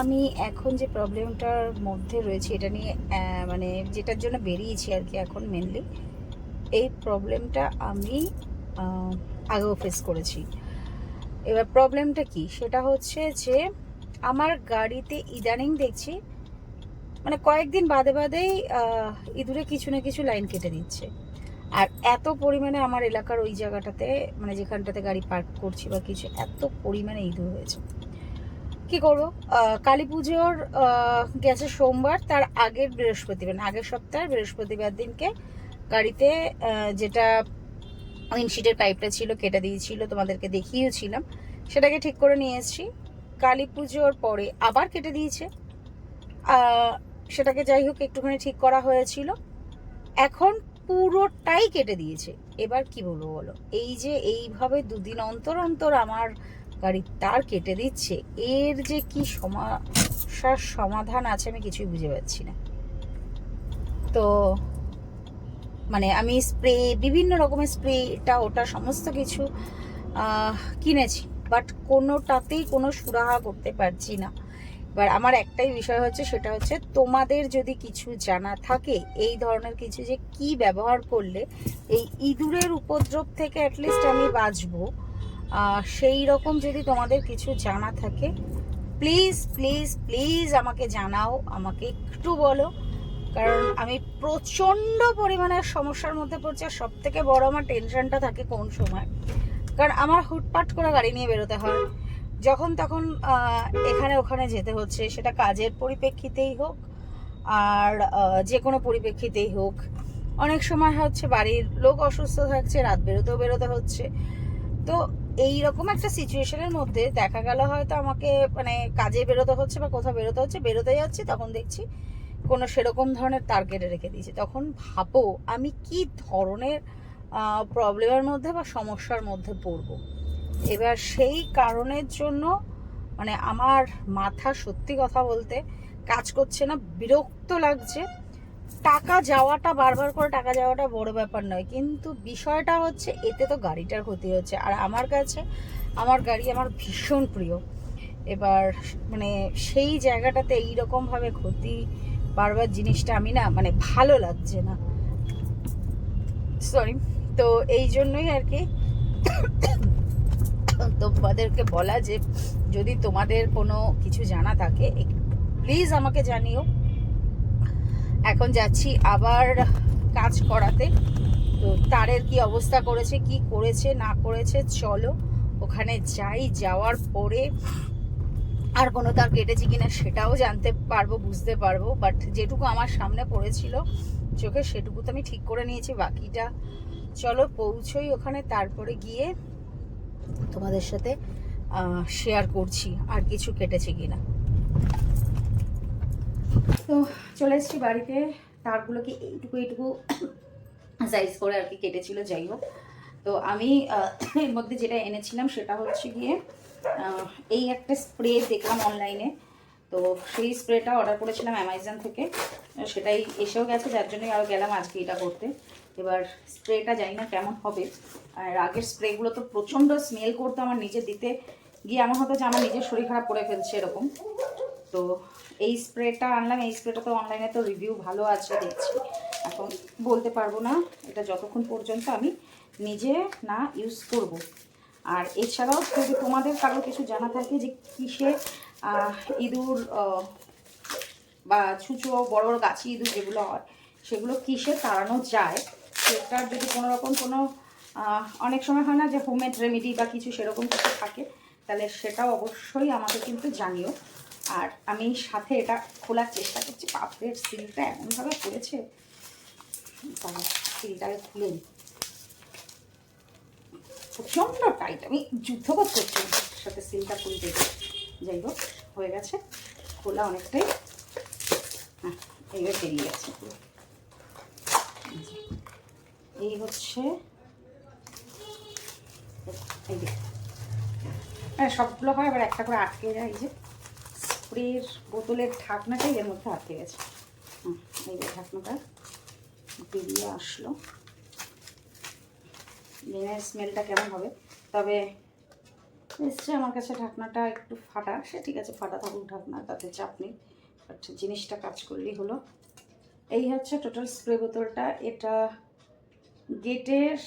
আমি এখন যে প্রবলেমটার মধ্যে রয়েছে, এটা নিয়ে মানে যেটার জন্য বেরিয়েছি আর কি এখন মেনলি এই প্রবলেমটা আমি আগেও ফেস করেছি। এবার প্রবলেমটা কি? সেটা হচ্ছে যে, আমার গাড়িতে ইদানিং দেখছি মানে কয়েকদিন বাদে বাদেই ইঁদুরে কিছু না কিছু লাইন কেটে দিচ্ছে। আর এত পরিমাণে আমার এলাকার ওই জায়গাটাতে মানে যেখানটাতে গাড়ি পার্ক করছি বা কিছু, এত পরিমাণে ইঁদুর হয়েছে। কি করব? কালী পুজোর গেছে সোমবার, তার আগের বৃহস্পতিবার, আগের সপ্তাহের বৃহস্পতিবার দিনকে গাড়িতে যেটা উইন্ডশিটের পাইপটা ছিল, কেটে দিয়েছিল, তোমাদেরকে দেখিয়েছিলাম, সেটাকে ঠিক করে নিয়ে এসেছি। কালী পুজোর পরে আবার কেটে দিয়েছে। সেটাকে যাই হোক, একটুখানি ঠিক করা হয়েছিল। এখন পুরোটাই কেটে দিয়েছে। এবার কি বলব বলো? এই যে এইভাবে দুদিন অন্তর অন্তর আমার গাড়ির তার কেটে দিচ্ছে। এর যে কি সমস্যার সমাধান আছে আমি কিছুই বুঝে পাচ্ছি না। তো মানে আমি স্প্রে, বিভিন্ন রকমের স্প্রে এটা ওটা সমস্ত কিছু কিনেছি। বাট কোনোটাতেই কোনো সুরাহা করতে পারছি না। এবার আমার একটাই বিষয় হচ্ছে, সেটা হচ্ছে তোমাদের যদি কিছু জানা থাকে, এই ধরনের কিছু যে কি ব্যবহার করলে, এই ইঁদুরের উপদ্রব থেকে অ্যাটলিস্ট আমি বাঁচবো। সেই রকম যদি তোমাদের কিছু জানা থাকে প্লিজ প্লিজ প্লিজ আমাকে জানাও, আমাকে একটু বলো। কারণ আমি প্রচণ্ড পরিমাণে সমস্যার মধ্যে পড়ছি আর সব থেকে বড় আমার টেনশনটা থাকে কোন সময়। কারণ আমার হুটপাট করে গাড়ি নিয়ে বেরোতে হয়। যখন তখন এখানে ওখানে যেতে হচ্ছে, সেটা কাজের পরিপ্রেক্ষিতেই হোক আর যে কোনো পরিপ্রেক্ষিতেই হোক। অনেক সময় হচ্ছে বাড়ির লোক অসুস্থ থাকছে, রাত বেরোতেও বেরোতে হচ্ছে। তো এই রকম একটা সিচুয়েশনের মধ্যে দেখা গেল হয়তো আমাকে মানে কাজে বেরোতে হচ্ছে বা কোথাও বেরোতে হচ্ছে, বেরোতে যাচ্ছি, তখন দেখছি কোনো সেরকম ধরনের তার কেটে রেখে দিয়েছে। তখন ভাবো আমি কি ধরনের প্রবলেমের মধ্যে বা সমস্যার মধ্যে পড়ব। এবার সেই কারণের জন্য মানে আমার মাথা সত্যি কথা বলতে কাজ করছে না, বিরক্ত লাগছে। টাকা যাওয়াটা, বারবার করে টাকা যাওয়াটা বড় ব্যাপার নয়। কিন্তু বিষয়টা হচ্ছে, এতে তো গাড়িটার ক্ষতি হচ্ছে। আর আমার কাছে, আমার গাড়ি আমার ভীষণ প্রিয়। এবার মানে সেই জায়গাটাতে এইরকমভাবে ক্ষতি বারবার জিনিসটা আমি না মানে ভালো লাগছে না। সরি তো এই জন্যই আর কি তোমাদেরকে বলা যে, যদি তোমাদের কোনো কিছু জানা থাকে প্লিজ আমাকে জানিও। এখন যাচ্ছি আবার কাজ করাতে। তো তারের কি অবস্থা করেছে, কি করেছে, না করেছে, চলো। ওখানে যাই, যাওয়ার পরে আর কোনো তার কেটেছে কিনা সেটাও জানতে পারব, বুঝতে পারব। বাট যেটুকু আমার সামনে পড়েছিল, চোখে সেটুকু তো আমি ঠিক করে নিয়েছি, বাকিটা চলো পৌঁছোই ওখানে। তারপরে গিয়ে তোমাদের সাথে শেয়ার করছি আর কিছু কেটেছে কিনা। তো চলে এসেছি বাড়িতে। তারগুলোকে এইটুকু এইটুকু সাইজ করে আর কি কেটেছিল, যাই হোক। তো আমি এর মধ্যে যেটা এনেছিলাম সেটা হচ্ছে গিয়ে এই একটা স্প্রে দেখলাম অনলাইনে তো সেই স্প্রেটা অর্ডার করেছিলাম অ্যামাজন থেকে। সেটাই এসেও গেছে, যার জন্যই আরও গেলাম আজকে এটা করতে। এবার স্প্রেটা জানি না কেমন হবে। আর আগের স্প্রেগুলো তো প্রচণ্ড স্মেল করতো আমার নিজে দিতে। গিয়ে আমার হতো যে আমার নিজের শরীর খারাপ করে ফেলছে এরকম। তো এই স্প্রেটা আনলাম, এই স্প্রেটা তো অনলাইনে তো রিভিউ ভালো আছে দেখছি এখন বলতে পারব না, এটা যতক্ষণ পর্যন্ত আমি নিজে না ইউজ করব। আর এছাড়াও যদি তোমাদের কারও কিছু জানা থাকে যে কিসে ইঁদুর বা ছুঁচো, বড় বড় গাছি ইঁদুর যেগুলো হয়, সেগুলো কিসে তাড়ানো যায়, সেটার যদি কোনো রকম কোনো অনেক সময় হয় না যে হোমমেড রেমেডি বা কিছু সেরকম কিছু থাকে, তাহলে সেটাও অবশ্যই আমাকে কিন্তু জানিও আর আমি সাথে এটা খোলার চেষ্টা করছি। পাপড়ের সিলটা এমনভাবে তাহলে সিলটাকে খুলে নিই। প্রচণ্ড টাইট আমি যুদ্ধ করছি সাথে সিলটা খুলতে। যাই হোক, হয়ে গেছে। খোলা অনেকটাই। হ্যাঁ এইবার বেরিয়ে গেছে। এই হচ্ছে এই হ্যাঁ সবগুলো হয়, এবার একটা করে আটকে যায় এই যে। স্প্রের বোতলের ঢাকনাটাই এর মধ্যে আটকে গেছে। এই যে ঢাকনাটা বেরিয়ে আসলো। বেনের স্মেলটা কেমন হবে? তবে এসছে আমার কাছে ঢাকনাটা একটু ফাটা। সে ঠিক আছে, ফাটা থাকুক ঢাকনা, তাতে চাপ নেই। বাট জিনিসটা কাজ করলেই হলো। এই হচ্ছে টোটাল স্প্রে বোতলটা। এটা গেটের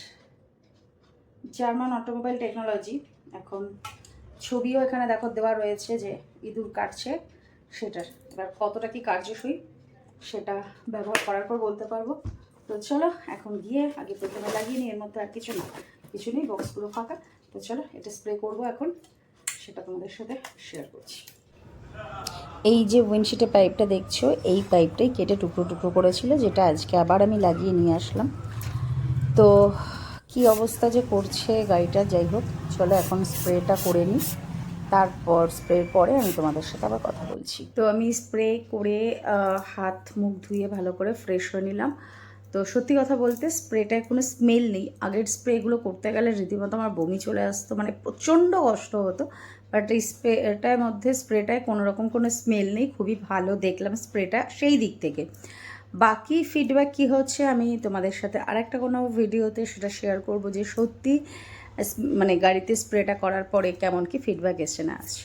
জার্মান অটোমোবাইল টেকনোলজি এখন ছবিও এখানে দেখো দেওয়া রয়েছে যে ইঁদুর কাটছে। সেটার এবার কতটা কি কার্যসই সেটা ব্যবহার করার পর বলতে পারব। তো চলো, এখন গিয়ে আগে প্রথমে লাগিয়ে নিই, এর মধ্যে আর কিছু না কিছু নেই, বক্সগুলো ফাঁকা। তো চলো, এটা স্প্রে করব এখন। সেটা তোমাদের সাথে শেয়ার করছি। এই যে উইন্ডশিটের পাইপটা দেখছ, এই পাইপটাই কেটে টুকরো টুকরো করেছিল, যেটা আজকে আবার আমি লাগিয়ে নিয়ে আসলাম। তো কি অবস্থা যে করছে গাড়িটা, যাই হোক, চলো এখন স্প্রেটা করে নিই। তারপর স্প্রের পরে আমি তোমাদের সাথে আবার কথা বলছি। তো আমি স্প্রে করে হাত, মুখ ধুয়ে ভালো করে ফ্রেশ হয়ে নিলাম। তো সত্যি কথা বলতে স্প্রেটায় কোনো স্মেল নেই। আগের স্প্রেগুলো করতে গেলে রীতিমতো আমার বমি চলে আসতো মানে প্রচণ্ড কষ্ট হতো। বাট এই স্প্রেটার মধ্যে, স্প্রেটায় কোনো রকম কোনো স্মেল নেই। খুবই ভালো দেখলাম স্প্রেটা সেই দিক থেকে। বাকি ফিডব্যাক কি হচ্ছে, আমি তোমাদের সাথে আরেকটা কোনো ভিডিওতে সেটা শেয়ার করব যে সত্যি মানে গাড়িতে স্প্রেটা করার পরে কেমন কি ফিডব্যাক এসছে না আসছে।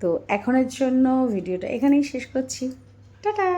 তো এখনের জন্য ভিডিওটা এখানেই শেষ করছি। টাটা!